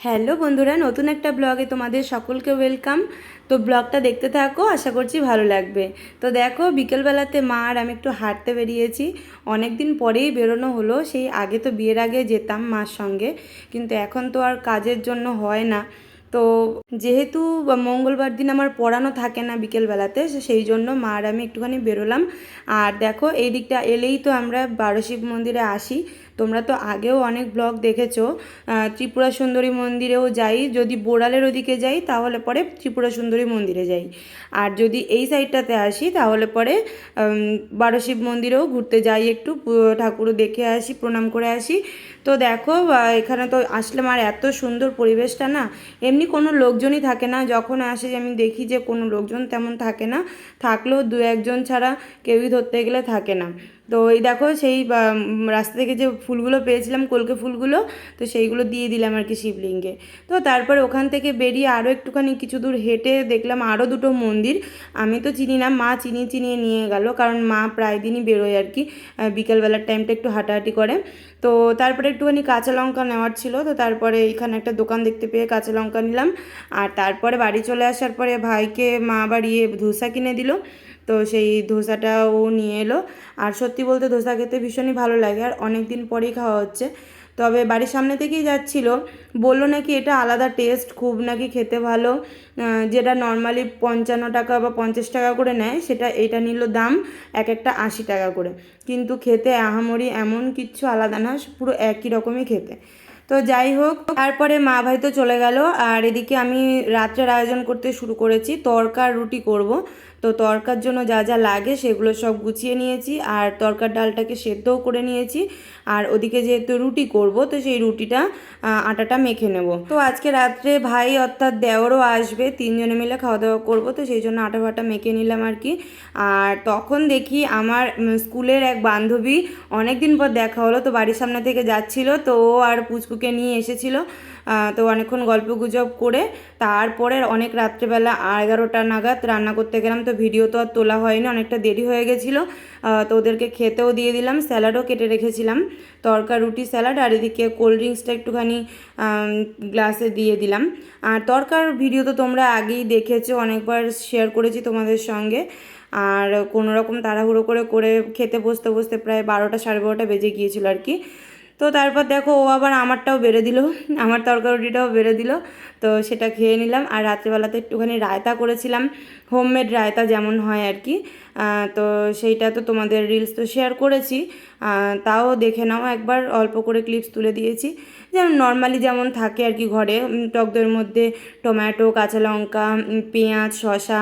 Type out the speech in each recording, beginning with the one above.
Hello বন্ধুরা, নতুন একটা ব্লগে তোমাদের সকলকে ওয়েলকাম। তো ব্লগটা দেখতে থাকো, আশা করছি ভালো লাগবে। তো দেখো, বিকেলবেলাতে মা আর আমি একটু হাঁটতে বেরিয়েছি। অনেক দিন পরেই বেরোনো হলো, সেই আগে তো বিয়ের আগে যেতাম মার সঙ্গে, কিন্তু এখন তো আর কাজের জন্য হয় না। তো যেহেতু মঙ্গলবার দিন আমার পড়ানো থাকে না বিকেলবেলাতে সেই জন্য মা আর আমি একটুখানি বেরোলাম। আর দেখো, এই দিকটা এলেই তো আমরা বারোশিব মন্দিরে আসি। তোমরা তো আগেও অনেক ব্লগ দেখেছ ত্রিপুরা সুন্দরী মন্দিরেও যাই, যদি বোড়ালের ওদিকে যাই, তাহলে পরে ত্রিপুরা সুন্দরী মন্দিরে যাই। আর যদি এই সাইডটাতে আসি, তাহলে পরে বারোশিব মন্দিরেও ঘুরতে যাই একটু ঠাকুর দেখে আসি, প্রণাম করে আসি। তো দেখো এখানে তো আসলে আমার এত সুন্দর পরিবেশটা না। এমনি কোনো লোকজনই থাকে না, যখন আসে আমি দেখি যে কোনো লোকজন তেমন থাকে না। থাকলেও দু একজন ছাড়া কেউই ধরতে গেলে থাকে না। তো এই দেখো, সেই রাস্তা থেকে যে ফুলগুলো পেয়েছিলাম, কলকে ফুলগুলো, তো সেইগুলো দিয়ে দিলাম আর কি শিবলিঙ্গে। তো তারপর ওখান থেকে বেরিয়ে আরও একটুখানি কিছু দূর হেঁটে দেখলাম আরও দুটো মন্দির। আমি তো চিনি না, মা চিনি চিনিয়ে নিয়ে গেল, কারণ মা প্রায় দিনই বেরোয় আর কি বিকেলবেলার টাইমটা একটু হাঁটাহাঁটি করে। তো তারপরে একটুখানি কাঁচা লঙ্কা নেওয়ার ছিল, তো তারপরে এখানে একটা দোকান দেখতে পেয়ে কাঁচা লঙ্কা নিলাম। আর তারপরে বাড়ি চলে আসার পরে ভাইকে মা বাড়িয়ে ধোসা কিনে দিল, তো সেই ধোসাটাও নিয়ে এলো। আর সত্যি বলতে ধোসা খেতে ভীষণই ভালো লাগে, আর অনেক দিন পরেই খাওয়া হচ্ছে। তবে বাড়ির সামনে থেকেই যাচ্ছিল। বলল নাকি এটা আলাদা টেস্ট খুব নাকি খেতে ভালো। যেটা নর্মালি পঞ্চান্ন টাকা বা পঞ্চাশ টাকা করে নেয়, সেটা এটা নিল দাম এক একটা আশি টাকা করে। কিন্তু খেতে আহামরি এমন কিচ্ছু আলাদা না, পুরো একই রকমই খেতে। তো যাই হোক, তারপরে মা ভাই তো চলে গেল। আর এদিকে আমি রাত্রের আয়োজন করতে শুরু করেছি। তরকার রুটি করব। তো তরকার জন্য যা যা লাগে সেগুলো সব গুছিয়ে নিয়েছি আর তরকার ডালটাকে সেদ্ধও করে নিয়েছি। আর ওদিকে যেহেতু রুটি করব, তো সেই রুটিটা আটাটা মেখে নেব। তো আজকে রাত্রে ভাই অর্থাৎ দেওরও আসবে, তিনজনে মিলে খাওয়া দাওয়া করব, তো সেই জন্য আটা ফাটা মেখে নিলাম আর কি। আর তখন দেখি আমার স্কুলের এক বান্ধবী অনেক দিন পর দেখা হলো, তো বাড়ির সামনে থেকে যাচ্ছিল, তো ও আর পুচকুকে নিয়ে এসেছিল তো অনেকক্ষণ গল্প গুজব করে তারপরে অনেক রাত্রেবেলা এগারোটা নাগাদ রান্না করতে গেলাম, তো ভিডিও তো আর তোলা হয়নি, অনেকটা দেরি হয়ে গেছিল। তো ওদেরকে খেতেও দিয়ে দিলাম, স্যালাডও কেটে রেখেছিলাম। তরকা, রুটি, স্যালাড, আর এদিকে কোল্ড ড্রিঙ্কসটা একটুখানি গ্লাসে দিয়ে দিলাম। আর তরকার ভিডিও তো তোমরা আগেই দেখেছ, অনেকবার শেয়ার করেছি তোমাদের সঙ্গে। আর কোনো রকম তাড়াহুড়ো করে করে খেতে বসতে বসতে প্রায় বারোটা সাড়ে বারোটা বেজে গিয়েছিল আর কি। তো তারপর দেখো ও আবার আমারটাও বেড়ে দিল আমার তরকারি রুটিটাও বেড়ে দিল। তো সেটা খেয়ে নিলাম আর রাত্রেবেলাতে একটুখানি রায়তা করেছিলাম হোমমেড রায়তা যেমন হয় আর কি। তো সেইটা তো তোমাদের রিলস তো শেয়ার করেছি তাও দেখে নাও একবার অল্প করে ক্লিপস তুলে দিয়েছি। যেমন নর্মালি যেমন থাকে আর কি ঘরে উম, টক দইয়ের মধ্যে টমেটো কাঁচা লঙ্কা পেঁয়াজ শসা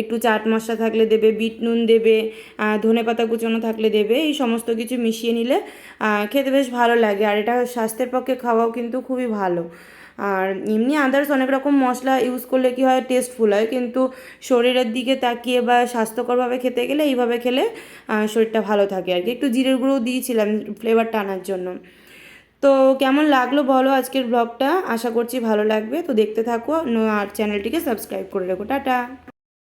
একটু চাট মশলা থাকলে দেবে বিট নুন দেবে ধনে পাতা কুচোনো থাকলে দেবে এই সমস্ত কিছু মিশিয়ে নিলে খেতে বেশ ভালো লাগে, আর এটা স্বাস্থ্যের পক্ষে খাওয়াও কিন্তু খুবই ভালো। আর এমনি আদার্স অনেক রকম মশলা ইউজ করলে কি হয় টেস্টফুল হয়, কিন্তু শরীরের দিকে তাকিয়ে বা স্বাস্থ্যকরভাবে খেতে গেলে এইভাবে খেলে শরীরটা ভালো থাকে আর কি। একটু জিরের গুঁড়ো দিয়েছিলাম ফ্লেভারটা আনার জন্য। তো কেমন লাগল বলো আজকের ব্লগটা আশা করছি ভালো লাগবে। তো দেখতে থাকো, আর চ্যানেলটিকে সাবস্ক্রাইব করে রেখো। টাটা!